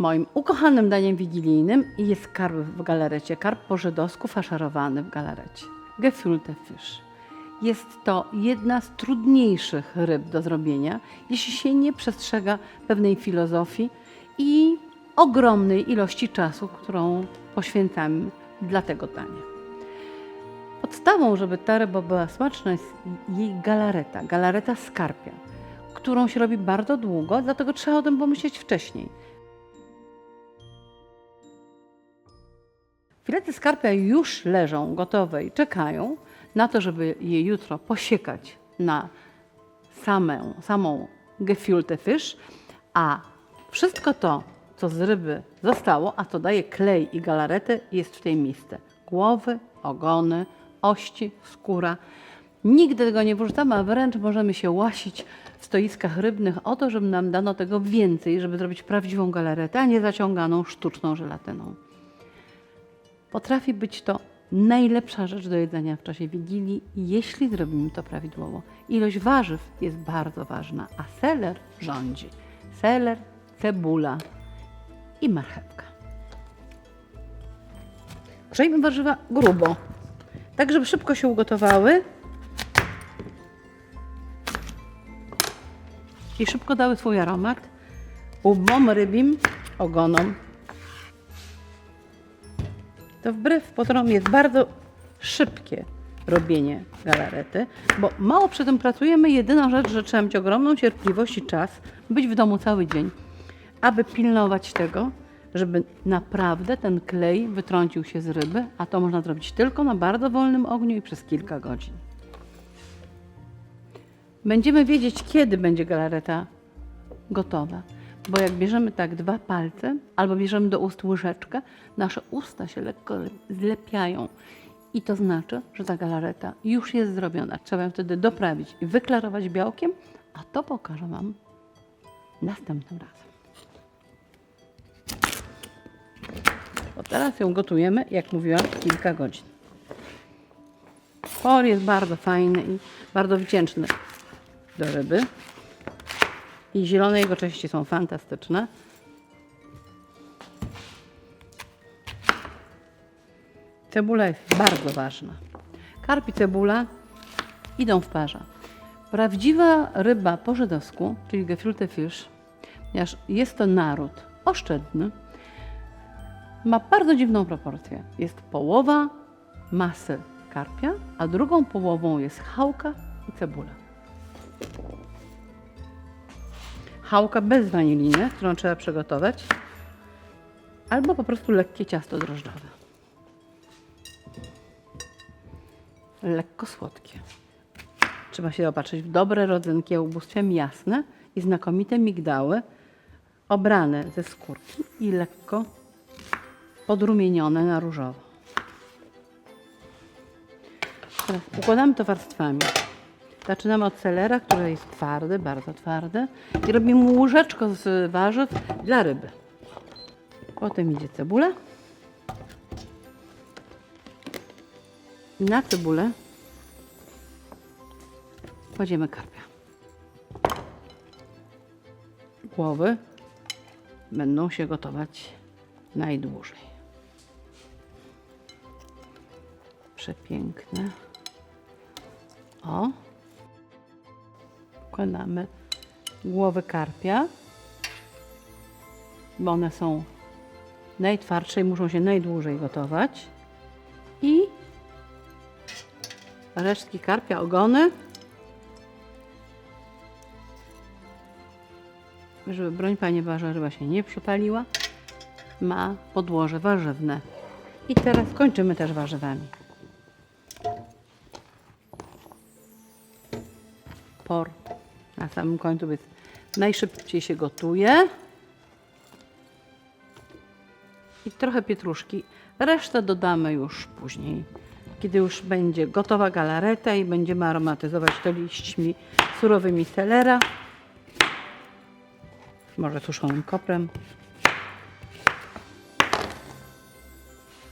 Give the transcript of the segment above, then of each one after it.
Moim ukochanym daniem wigilijnym jest karp w galarecie, karp po żydowsku faszerowany w galarecie. Gefühlte Fisch. Jest to jedna z trudniejszych ryb do zrobienia, jeśli się nie przestrzega pewnej filozofii i ogromnej ilości czasu, którą poświęcamy dla tego dania. Podstawą, żeby ta ryba była smaczna, jest jej galareta, galareta skarpia, którą się robi bardzo długo, dlatego trzeba o tym pomyśleć wcześniej. Filety skarpia już leżą gotowe i czekają na to, żeby je jutro posiekać na samę, samą gefühlte Fisch, a wszystko to, co z ryby zostało, a to daje klej i galaretę, jest w tej misce. Głowy, ogony, ości, skóra. Nigdy tego nie wyrzucamy, a wręcz możemy się łasić w stoiskach rybnych o to, żeby nam dano tego więcej, żeby zrobić prawdziwą galaretę, a nie zaciąganą sztuczną żelatyną. Potrafi być to najlepsza rzecz do jedzenia w czasie Wigilii, jeśli zrobimy to prawidłowo. Ilość warzyw jest bardzo ważna, a seler rządzi. Seler, cebula i marchewka. Grzejmy warzywa grubo, tak żeby szybko się ugotowały i szybko dały swój aromat łbom rybim, ogonom to wbrew pozorom jest bardzo szybkie robienie galarety, bo mało przy tym pracujemy. Jedyna rzecz, że trzeba mieć ogromną cierpliwość i czas, być w domu cały dzień, aby pilnować tego, żeby naprawdę ten klej wytrącił się z ryby, a to można zrobić tylko na bardzo wolnym ogniu i przez kilka godzin. Będziemy wiedzieć, kiedy będzie galareta gotowa. Bo jak bierzemy tak dwa palce, albo bierzemy do ust łyżeczkę, nasze usta się lekko zlepiają. I to znaczy, że ta galareta już jest zrobiona. Trzeba ją wtedy doprawić i wyklarować białkiem, a to pokażę Wam następnym razem. Bo teraz ją gotujemy, jak mówiłam, kilka godzin. Por jest bardzo fajny i bardzo wdzięczny do ryby. I zielone jego części są fantastyczne. Cebula jest bardzo ważna. Karp i cebula idą w parze. Prawdziwa ryba po żydowsku, czyli gefühlte Fisch, ponieważ jest to naród oszczędny, ma bardzo dziwną proporcję. Jest połowa masy karpia, a drugą połową jest chałka i cebula. Chałka bez waniliny, którą trzeba przygotować, albo po prostu lekkie ciasto drożdżowe. Lekko słodkie. Trzeba się opatrzyć w dobre rodzynki ubóstwem jasne i znakomite migdały, obrane ze skórki i lekko podrumienione na różowo. Teraz układamy to warstwami. Zaczynamy od selera, który jest twardy, bardzo twardy. I robimy łyżeczko z warzyw dla ryby. Potem idzie cebula. Na cebulę kładziemy karpia. Głowy będą się gotować najdłużej. Przepiękne. O, wkładamy głowy karpia, bo one są najtwardsze i muszą się najdłużej gotować. I resztki karpia, ogony, żeby broń Panie ryba się nie przypaliła, ma podłoże warzywne. I teraz kończymy też warzywami. por na samym końcu, więc najszybciej się gotuje. I trochę pietruszki. Resztę dodamy już później, kiedy już będzie gotowa galareta i będziemy aromatyzować to liśćmi surowymi selera, może suszonym koprem,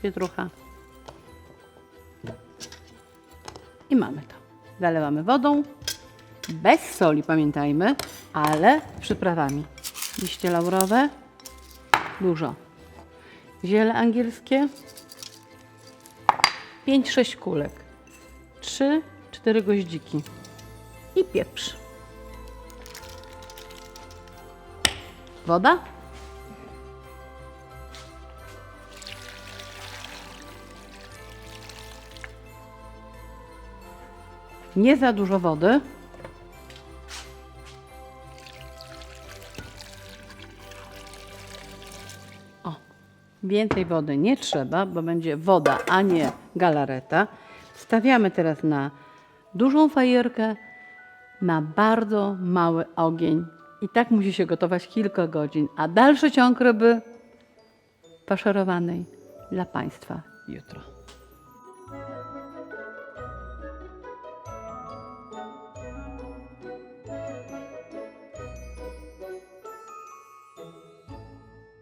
pietrucha. I mamy to. Zalewamy wodą bez soli, pamiętajmy, ale z przyprawami. Liście laurowe, Dużo. Ziele angielskie. 5-6 kulek. 3-4 goździki. I pieprz. Woda. Nie za dużo wody. Więcej wody nie trzeba, bo będzie woda, a nie galareta. Stawiamy teraz na dużą fajerkę, na bardzo mały ogień. I tak musi się gotować kilka godzin, a dalszy ciąg ryby dla Państwa jutro.